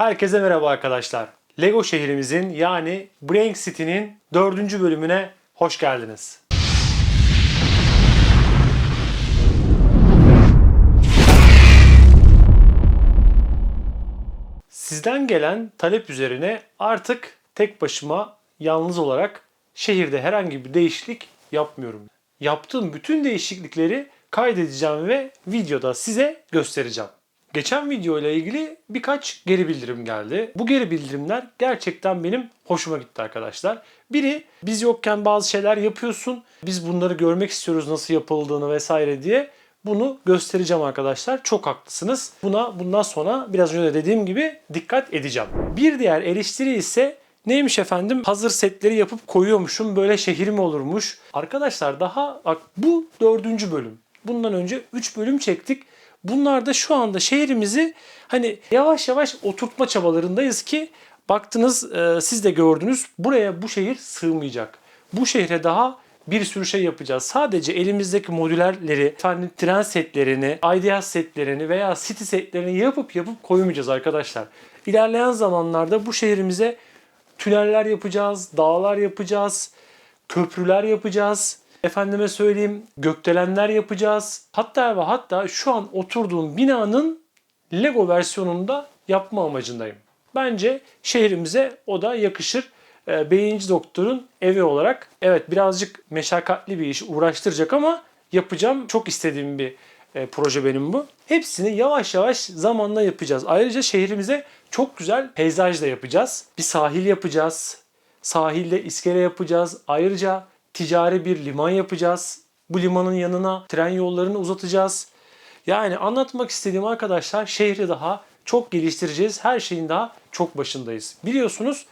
Herkese merhaba arkadaşlar. Lego şehrimizin yani Brain City'nin dördüncü bölümüne hoş geldiniz. Sizden gelen talep üzerine artık tek başıma yalnız olarak şehirde herhangi bir değişiklik yapmıyorum. Yaptığım bütün değişiklikleri kaydedeceğim ve videoda size göstereceğim. Geçen video ile ilgili birkaç geri bildirim geldi. Bu geri bildirimler gerçekten benim hoşuma gitti arkadaşlar. Biri biz yokken bazı şeyler yapıyorsun. Biz bunları görmek istiyoruz nasıl yapıldığını vesaire diye. Bunu göstereceğim arkadaşlar. Çok haklısınız. Buna bundan sonra biraz önce de dediğim gibi dikkat edeceğim. Bir diğer eleştiri ise Neymiş efendim? Hazır setleri yapıp koyuyormuşum. Böyle şehir mi olurmuş? Arkadaşlar daha bak bu dördüncü bölüm. Bundan önce 3 bölüm çektik. Bunlar da şu anda şehrimizi hani yavaş yavaş oturtma çabalarındayız ki baktınız e, siz de gördünüz buraya bu şehir sığmayacak. Bu şehre daha bir sürü şey yapacağız. Sadece elimizdeki modülerleri, efendim tren setlerini, IDEA setlerini veya city setlerini yapıp yapıp koymayacağız arkadaşlar. İlerleyen zamanlarda bu şehrimize tüneller yapacağız, dağlar yapacağız, köprüler yapacağız. Efendime söyleyeyim gökdelenler yapacağız. Hatta ve hatta şu an oturduğum binanın Lego versiyonunda yapma amacındayım. Bence şehrimize o da yakışır. Ee, Beyinci Doktor'un evi olarak evet birazcık meşakkatli bir iş uğraştıracak ama yapacağım. Çok istediğim bir e, proje benim bu. Hepsini yavaş yavaş zamanla yapacağız. Ayrıca şehrimize çok güzel peyzaj da yapacağız. Bir sahil yapacağız. Sahilde iskele yapacağız. Ayrıca ticari bir liman yapacağız. Bu limanın yanına tren yollarını uzatacağız. Yani anlatmak istediğim arkadaşlar şehri daha çok geliştireceğiz. Her şeyin daha çok başındayız. Biliyorsunuz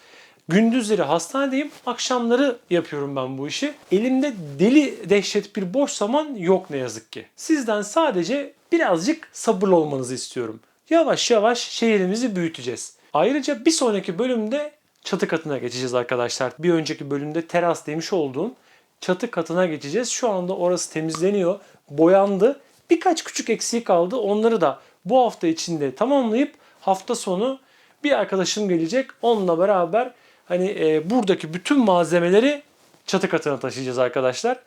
gündüzleri hastanedeyim, akşamları yapıyorum ben bu işi. Elimde deli dehşet bir boş zaman yok ne yazık ki. Sizden sadece birazcık sabırlı olmanızı istiyorum. Yavaş yavaş şehrimizi büyüteceğiz. Ayrıca bir sonraki bölümde çatı katına geçeceğiz arkadaşlar. Bir önceki bölümde teras demiş olduğum çatı katına geçeceğiz. Şu anda orası temizleniyor, boyandı. Birkaç küçük eksiği kaldı. Onları da bu hafta içinde tamamlayıp hafta sonu bir arkadaşım gelecek. Onunla beraber hani e, buradaki bütün malzemeleri çatı katına taşıyacağız arkadaşlar.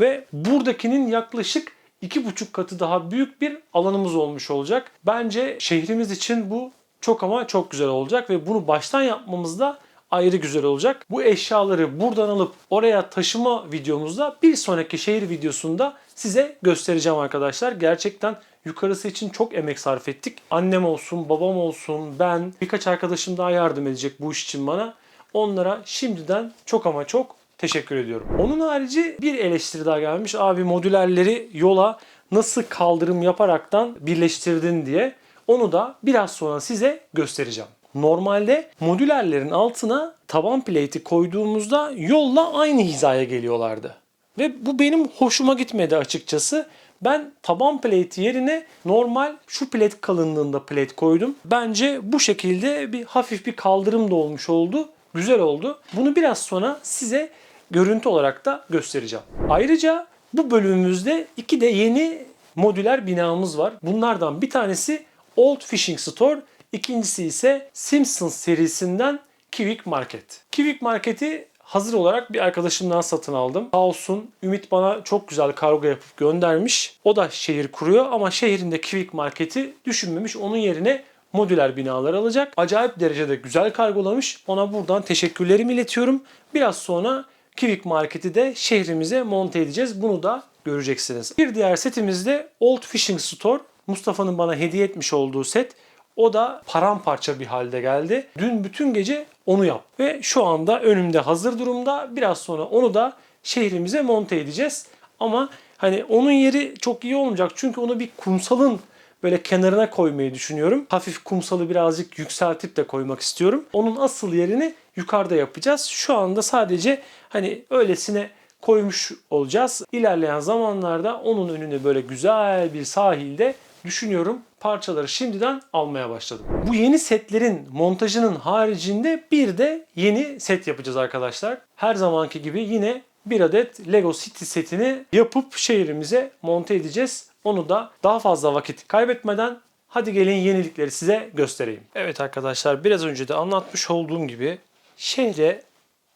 Ve buradakinin yaklaşık iki buçuk katı daha büyük bir alanımız olmuş olacak. Bence şehrimiz için bu çok ama çok güzel olacak ve bunu baştan yapmamız da ayrı güzel olacak. Bu eşyaları buradan alıp oraya taşıma videomuzda bir sonraki şehir videosunda size göstereceğim arkadaşlar. Gerçekten yukarısı için çok emek sarf ettik. Annem olsun, babam olsun, ben, birkaç arkadaşım daha yardım edecek bu iş için bana. Onlara şimdiden çok ama çok teşekkür ediyorum. Onun harici bir eleştiri daha gelmiş. Abi modülerleri yola nasıl kaldırım yaparaktan birleştirdin diye. Onu da biraz sonra size göstereceğim. Normalde modülerlerin altına taban plate'i koyduğumuzda yolla aynı hizaya geliyorlardı. Ve bu benim hoşuma gitmedi açıkçası. Ben taban plate yerine normal şu plate kalınlığında plate koydum. Bence bu şekilde bir hafif bir kaldırım da olmuş oldu. Güzel oldu. Bunu biraz sonra size görüntü olarak da göstereceğim. Ayrıca bu bölümümüzde iki de yeni modüler binamız var. Bunlardan bir tanesi Old Fishing Store, ikincisi ise Simpsons serisinden Kivik Market. Kivik Market'i hazır olarak bir arkadaşımdan satın aldım. Sağ olsun Ümit bana çok güzel kargo yapıp göndermiş. O da şehir kuruyor ama şehrinde Kivik Market'i düşünmemiş. Onun yerine modüler binalar alacak. Acayip derecede güzel kargolamış. Ona buradan teşekkürlerimi iletiyorum. Biraz sonra Kivik Market'i de şehrimize monte edeceğiz. Bunu da göreceksiniz. Bir diğer setimiz de Old Fishing Store. Mustafa'nın bana hediye etmiş olduğu set. O da paramparça bir halde geldi. Dün bütün gece onu yap ve şu anda önümde hazır durumda. Biraz sonra onu da şehrimize monte edeceğiz. Ama hani onun yeri çok iyi olmayacak çünkü onu bir kumsalın böyle kenarına koymayı düşünüyorum. Hafif kumsalı birazcık yükseltip de koymak istiyorum. Onun asıl yerini yukarıda yapacağız. Şu anda sadece hani öylesine koymuş olacağız. İlerleyen zamanlarda onun önüne böyle güzel bir sahilde düşünüyorum parçaları şimdiden almaya başladım. Bu yeni setlerin montajının haricinde bir de yeni set yapacağız arkadaşlar. Her zamanki gibi yine bir adet Lego City setini yapıp şehrimize monte edeceğiz. Onu da daha fazla vakit kaybetmeden Hadi gelin yenilikleri size göstereyim. Evet arkadaşlar biraz önce de anlatmış olduğum gibi şehre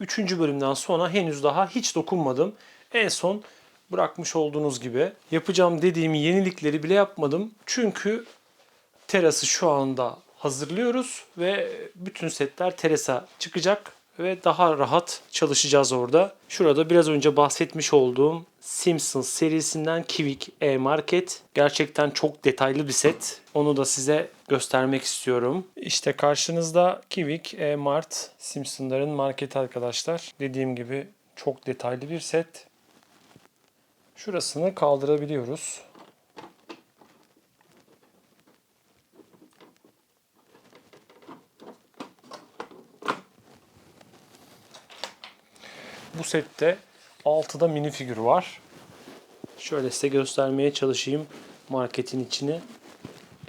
3. bölümden sonra henüz daha hiç dokunmadım. En son bırakmış olduğunuz gibi yapacağım dediğim yenilikleri bile yapmadım. Çünkü terası şu anda hazırlıyoruz ve bütün setler terasa çıkacak ve daha rahat çalışacağız orada. Şurada biraz önce bahsetmiş olduğum Simpsons serisinden Kivik E-Market. Gerçekten çok detaylı bir set. Onu da size göstermek istiyorum. İşte karşınızda Kivik E-Mart Simpsonların marketi arkadaşlar. Dediğim gibi çok detaylı bir set. Şurasını kaldırabiliyoruz. Bu sette 6'da minifigür var. Şöyle size göstermeye çalışayım marketin içini.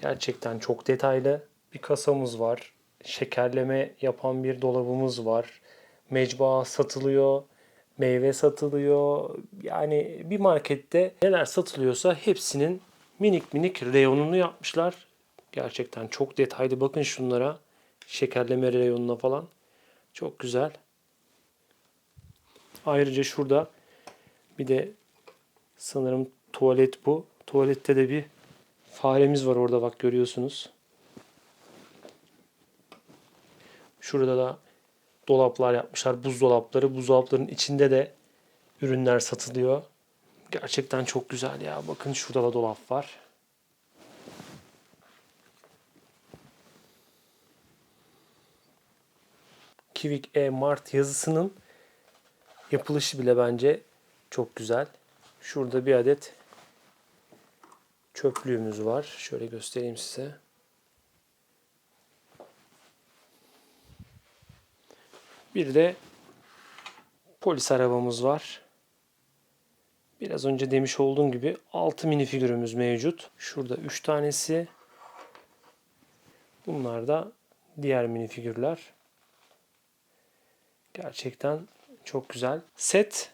Gerçekten çok detaylı. Bir kasamız var. Şekerleme yapan bir dolabımız var. Mecbaa satılıyor. Meyve satılıyor. Yani bir markette neler satılıyorsa hepsinin minik minik reyonunu yapmışlar. Gerçekten çok detaylı. Bakın şunlara. Şekerleme reyonuna falan. Çok güzel. Ayrıca şurada bir de sanırım tuvalet bu. Tuvalette de bir faremiz var orada bak görüyorsunuz. Şurada da dolaplar yapmışlar. Buzdolapları. Buzdolapların içinde de ürünler satılıyor. Gerçekten çok güzel ya. Bakın şurada da dolap var. Kivik E Mart yazısının Yapılışı bile bence çok güzel. Şurada bir adet çöplüğümüz var. Şöyle göstereyim size. Bir de polis arabamız var. Biraz önce demiş olduğum gibi 6 minifigürümüz mevcut. Şurada 3 tanesi. Bunlar da diğer minifigürler. Gerçekten çok güzel. Set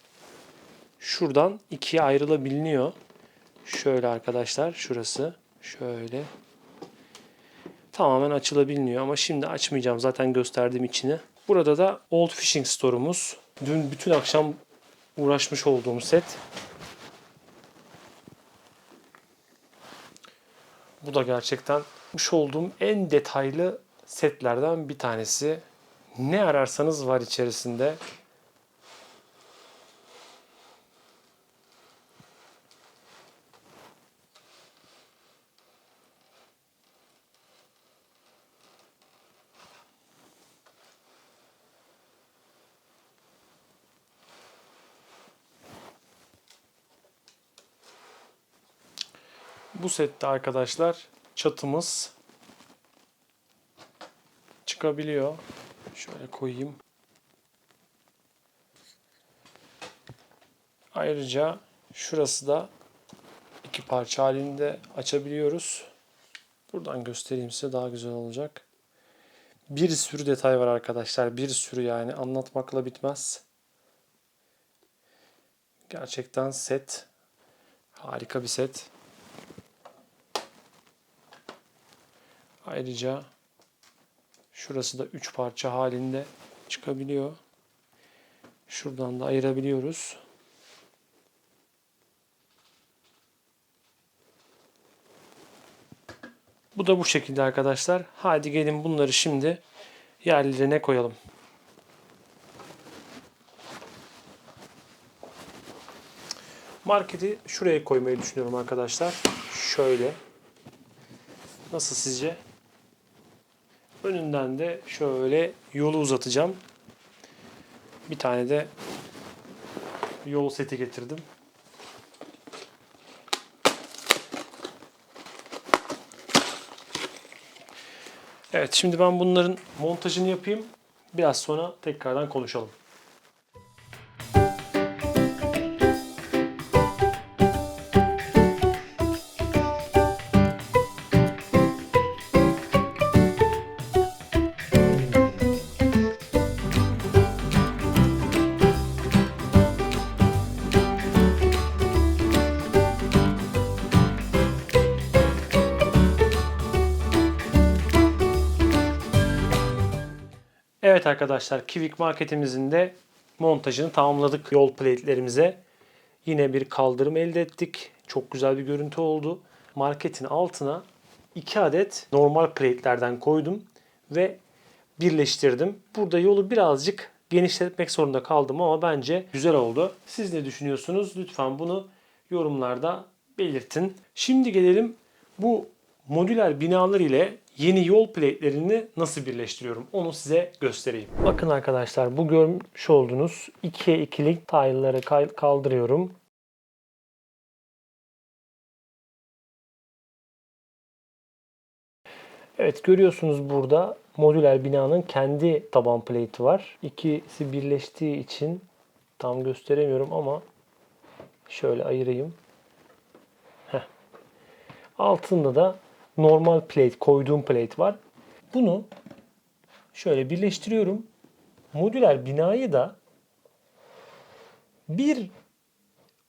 şuradan ikiye ayrılabiliyor. Şöyle arkadaşlar şurası. Şöyle. Tamamen açılabiliyor ama şimdi açmayacağım. Zaten gösterdim içini. Burada da Old Fishing Store'umuz. Dün bütün akşam uğraşmış olduğum set. Bu da gerçekten yapmış olduğum en detaylı setlerden bir tanesi. Ne ararsanız var içerisinde. Bu sette arkadaşlar çatımız çıkabiliyor. Şöyle koyayım. Ayrıca şurası da iki parça halinde açabiliyoruz. Buradan göstereyim size daha güzel olacak. Bir sürü detay var arkadaşlar. Bir sürü yani anlatmakla bitmez. Gerçekten set harika bir set. Ayrıca şurası da üç parça halinde çıkabiliyor. Şuradan da ayırabiliyoruz. Bu da bu şekilde arkadaşlar. Hadi gelin bunları şimdi yerlerine koyalım. Marketi şuraya koymayı düşünüyorum arkadaşlar. Şöyle. Nasıl sizce? Önünden de şöyle yolu uzatacağım. Bir tane de yol seti getirdim. Evet şimdi ben bunların montajını yapayım. Biraz sonra tekrardan konuşalım. Arkadaşlar Kivik marketimizin de montajını tamamladık yol plate'lerimize. Yine bir kaldırım elde ettik. Çok güzel bir görüntü oldu. Marketin altına 2 adet normal plate'lerden koydum ve birleştirdim. Burada yolu birazcık genişletmek zorunda kaldım ama bence güzel oldu. Siz ne düşünüyorsunuz? Lütfen bunu yorumlarda belirtin. Şimdi gelelim bu modüler binalar ile yeni yol plate'lerini nasıl birleştiriyorum onu size göstereyim. Bakın arkadaşlar bu görmüş olduğunuz 2'ye 2'lik tile'ları kaldırıyorum. Evet görüyorsunuz burada modüler binanın kendi taban plate'i var. İkisi birleştiği için tam gösteremiyorum ama şöyle ayırayım. Heh. Altında da normal plate, koyduğum plate var. Bunu şöyle birleştiriyorum. Modüler binayı da bir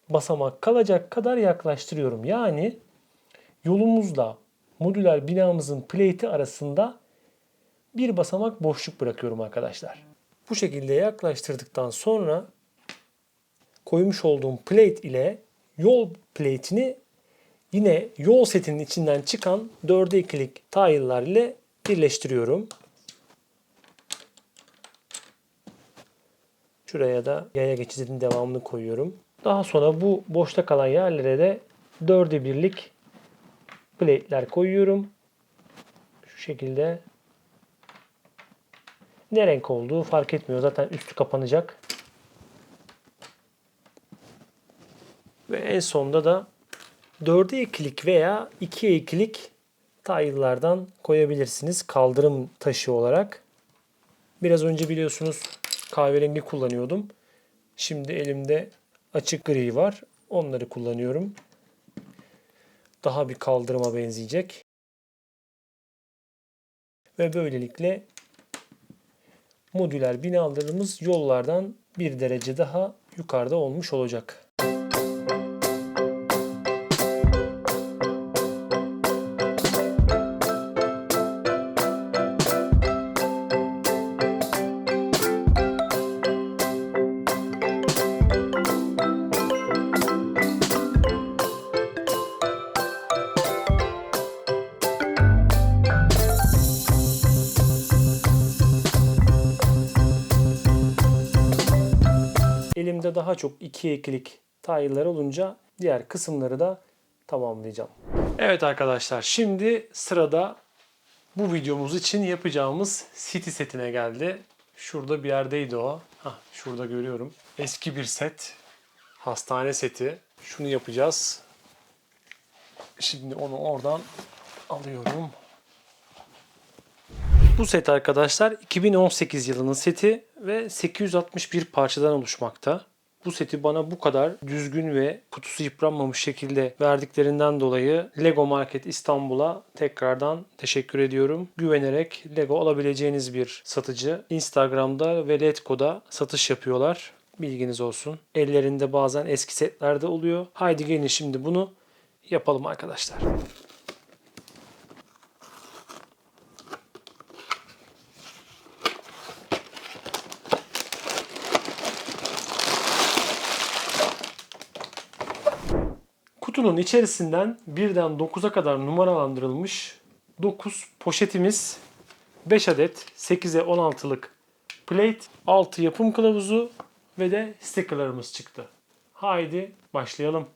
basamak kalacak kadar yaklaştırıyorum. Yani yolumuzla modüler binamızın plate'i arasında bir basamak boşluk bırakıyorum arkadaşlar. Bu şekilde yaklaştırdıktan sonra koymuş olduğum plate ile yol plate'ini yine yol setinin içinden çıkan 4'e 2'lik tile'lar ile birleştiriyorum. Şuraya da yaya geçidinin devamını koyuyorum. Daha sonra bu boşta kalan yerlere de 4'e 1'lik plate'ler koyuyorum. Şu şekilde ne renk olduğu fark etmiyor. Zaten üstü kapanacak. Ve en sonda da 4'e 2'lik veya 2'ye 2'lik tile'lardan koyabilirsiniz. Kaldırım taşı olarak. Biraz önce biliyorsunuz kahverengi kullanıyordum. Şimdi elimde açık gri var. Onları kullanıyorum. Daha bir kaldırıma benzeyecek. Ve böylelikle modüler binalarımız yollardan bir derece daha yukarıda olmuş olacak. Elimde daha çok 2 ikilik tile'lar olunca diğer kısımları da tamamlayacağım. Evet arkadaşlar şimdi sırada bu videomuz için yapacağımız city setine geldi. Şurada bir yerdeydi o. Hah, şurada görüyorum. Eski bir set. Hastane seti. Şunu yapacağız. Şimdi onu oradan alıyorum. Bu set arkadaşlar 2018 yılının seti ve 861 parçadan oluşmakta. Bu seti bana bu kadar düzgün ve kutusu yıpranmamış şekilde verdiklerinden dolayı Lego Market İstanbul'a tekrardan teşekkür ediyorum. Güvenerek Lego alabileceğiniz bir satıcı. Instagram'da ve Letgo'da satış yapıyorlar. Bilginiz olsun. Ellerinde bazen eski setler de oluyor. Haydi gelin şimdi bunu yapalım arkadaşlar. Kutunun içerisinden birden 9'a kadar numaralandırılmış 9 poşetimiz 5 adet 8'e 16'lık plate, 6 yapım kılavuzu ve de stickerlarımız çıktı. Haydi başlayalım.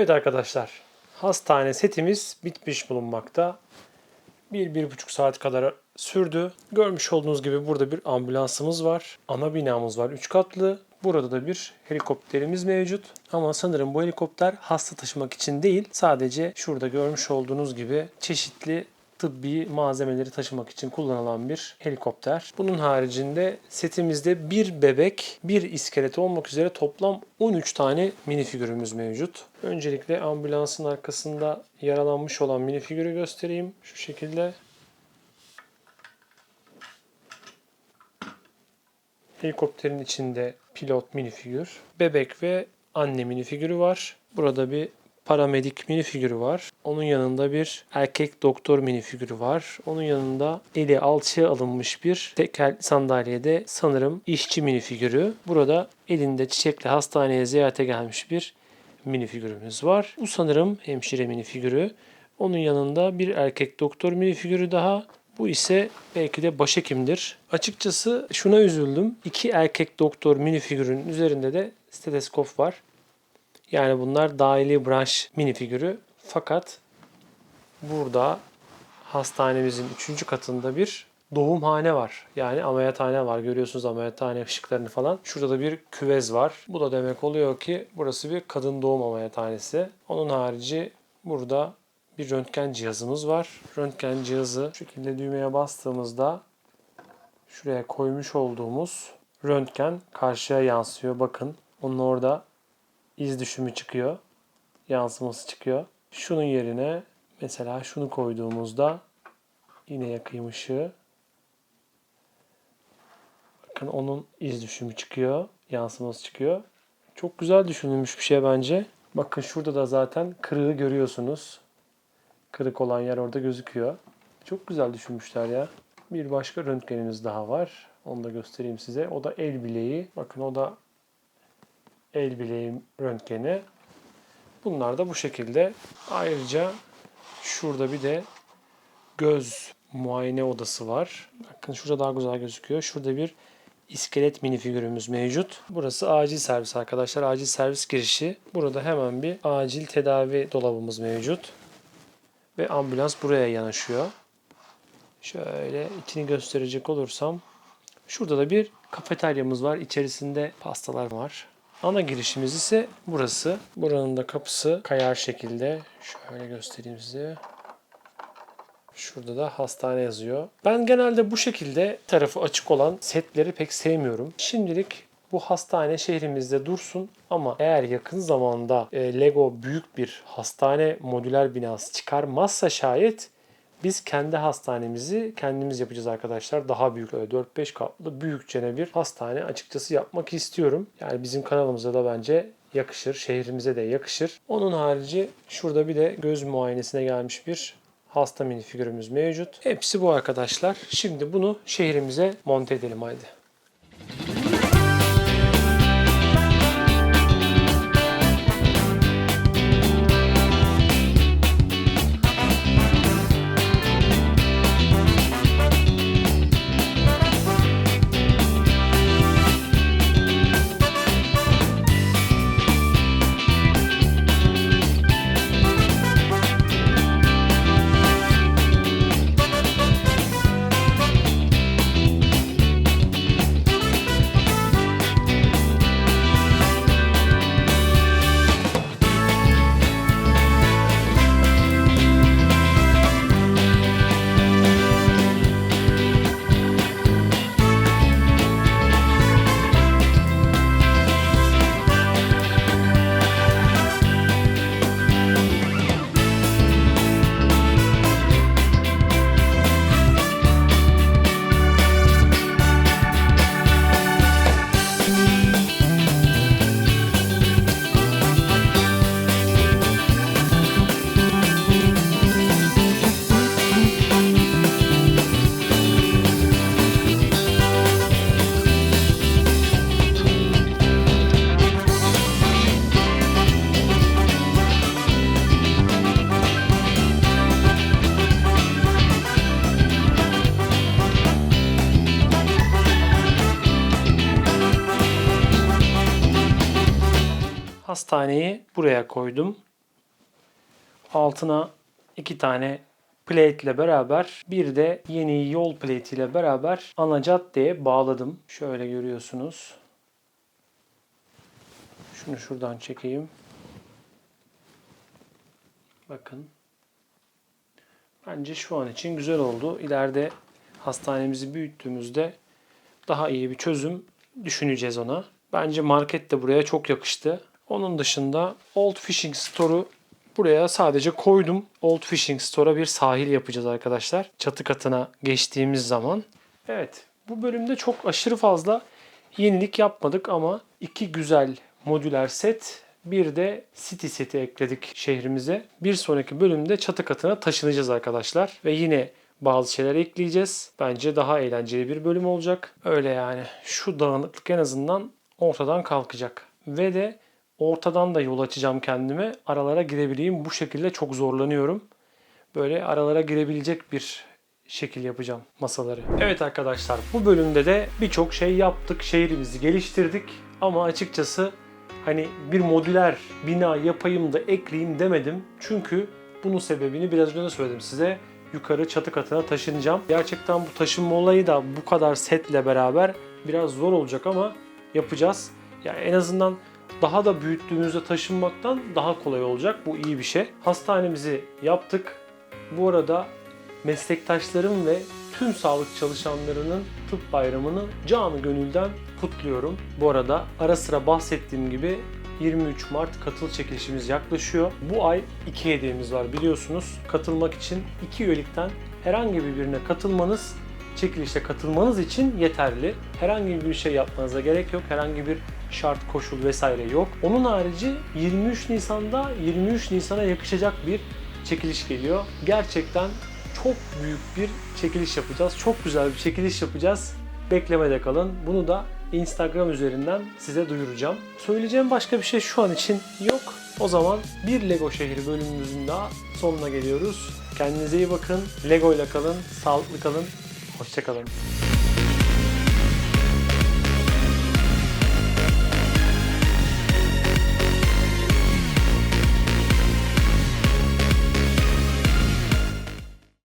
Evet arkadaşlar, hastane setimiz bitmiş bulunmakta. Bir, bir buçuk saat kadar sürdü. Görmüş olduğunuz gibi burada bir ambulansımız var. Ana binamız var 3 katlı. Burada da bir helikopterimiz mevcut. Ama sanırım bu helikopter hasta taşımak için değil. Sadece şurada görmüş olduğunuz gibi çeşitli tıbbi malzemeleri taşımak için kullanılan bir helikopter. Bunun haricinde setimizde bir bebek, bir iskelet olmak üzere toplam 13 tane minifigürümüz mevcut. Öncelikle ambulansın arkasında yaralanmış olan minifigürü göstereyim. Şu şekilde. Helikopterin içinde pilot minifigür, bebek ve anne minifigürü var. Burada bir paramedik minifigürü var. Onun yanında bir erkek doktor minifigürü var. Onun yanında eli alçıya alınmış bir tekel sandalyede sanırım işçi minifigürü. Burada elinde çiçekle hastaneye ziyarete gelmiş bir minifigürümüz var. Bu sanırım hemşire minifigürü. Onun yanında bir erkek doktor minifigürü daha. Bu ise belki de başhekimdir. Açıkçası şuna üzüldüm. İki erkek doktor minifigürün üzerinde de steteskop var. Yani bunlar dahili branş minifigürü. Fakat burada hastanemizin 3. katında bir doğumhane var. Yani ameliyathane var. Görüyorsunuz ameliyathane ışıklarını falan. Şurada da bir küvez var. Bu da demek oluyor ki burası bir kadın doğum ameliyathanesi. Onun harici burada bir röntgen cihazımız var. Röntgen cihazı şu şekilde düğmeye bastığımızda şuraya koymuş olduğumuz röntgen karşıya yansıyor. Bakın onun orada iz düşümü çıkıyor. Yansıması çıkıyor. Şunun yerine mesela şunu koyduğumuzda yine yakayım ışığı. Bakın onun iz düşümü çıkıyor. Yansıması çıkıyor. Çok güzel düşünülmüş bir şey bence. Bakın şurada da zaten kırığı görüyorsunuz. Kırık olan yer orada gözüküyor. Çok güzel düşünmüşler ya. Bir başka röntgenimiz daha var. Onu da göstereyim size. O da el bileği. Bakın o da el bileği röntgeni. Bunlar da bu şekilde. Ayrıca şurada bir de göz muayene odası var. Bakın şurada daha güzel gözüküyor. Şurada bir iskelet minifigürümüz mevcut. Burası acil servis arkadaşlar. Acil servis girişi. Burada hemen bir acil tedavi dolabımız mevcut. Ve ambulans buraya yanaşıyor. Şöyle içini gösterecek olursam. Şurada da bir kafeteryamız var. İçerisinde pastalar var. Ana girişimiz ise burası. Buranın da kapısı kayar şekilde. Şöyle göstereyim size. Şurada da hastane yazıyor. Ben genelde bu şekilde tarafı açık olan setleri pek sevmiyorum. Şimdilik bu hastane şehrimizde dursun ama eğer yakın zamanda e, Lego büyük bir hastane modüler binası çıkarmazsa şayet biz kendi hastanemizi kendimiz yapacağız arkadaşlar. Daha büyük 4-5 katlı büyükçene bir hastane açıkçası yapmak istiyorum. Yani bizim kanalımıza da bence yakışır. Şehrimize de yakışır. Onun harici şurada bir de göz muayenesine gelmiş bir hasta minifigürümüz mevcut. Hepsi bu arkadaşlar. Şimdi bunu şehrimize monte edelim haydi. Hastaneyi buraya koydum. Altına iki tane plate ile beraber bir de yeni yol plate ile beraber ana caddeye bağladım. Şöyle görüyorsunuz. Şunu şuradan çekeyim. Bakın. Bence şu an için güzel oldu. İleride hastanemizi büyüttüğümüzde daha iyi bir çözüm düşüneceğiz ona. Bence market de buraya çok yakıştı. Onun dışında Old Fishing Store'u buraya sadece koydum. Old Fishing Store'a bir sahil yapacağız arkadaşlar. Çatı katına geçtiğimiz zaman. Evet bu bölümde çok aşırı fazla yenilik yapmadık ama iki güzel modüler set bir de city seti ekledik şehrimize. Bir sonraki bölümde çatı katına taşınacağız arkadaşlar. Ve yine bazı şeyler ekleyeceğiz. Bence daha eğlenceli bir bölüm olacak. Öyle yani. Şu dağınıklık en azından ortadan kalkacak. Ve de ortadan da yol açacağım kendime. Aralara girebileyim. Bu şekilde çok zorlanıyorum. Böyle aralara girebilecek bir şekil yapacağım masaları. Evet arkadaşlar bu bölümde de birçok şey yaptık. Şehrimizi geliştirdik. Ama açıkçası hani bir modüler bina yapayım da ekleyeyim demedim. Çünkü bunun sebebini biraz önce söyledim size. Yukarı çatı katına taşınacağım. Gerçekten bu taşınma olayı da bu kadar setle beraber biraz zor olacak ama yapacağız. Yani en azından daha da büyüttüğümüzde taşınmaktan daha kolay olacak. Bu iyi bir şey. Hastanemizi yaptık. Bu arada meslektaşlarım ve tüm sağlık çalışanlarının tıp bayramını canı gönülden kutluyorum. Bu arada ara sıra bahsettiğim gibi 23 Mart katıl çekilişimiz yaklaşıyor. Bu ay iki hediyemiz var biliyorsunuz. Katılmak için iki üyelikten herhangi bir birine katılmanız çekilişe katılmanız için yeterli. Herhangi bir şey yapmanıza gerek yok. Herhangi bir şart, koşul vesaire yok. Onun harici 23 Nisan'da 23 Nisan'a yakışacak bir çekiliş geliyor. Gerçekten çok büyük bir çekiliş yapacağız. Çok güzel bir çekiliş yapacağız. Beklemede kalın. Bunu da Instagram üzerinden size duyuracağım. Söyleyeceğim başka bir şey şu an için yok. O zaman bir Lego şehri bölümümüzün daha sonuna geliyoruz. Kendinize iyi bakın. Lego ile kalın, sağlıklı kalın. Hoşçakalın.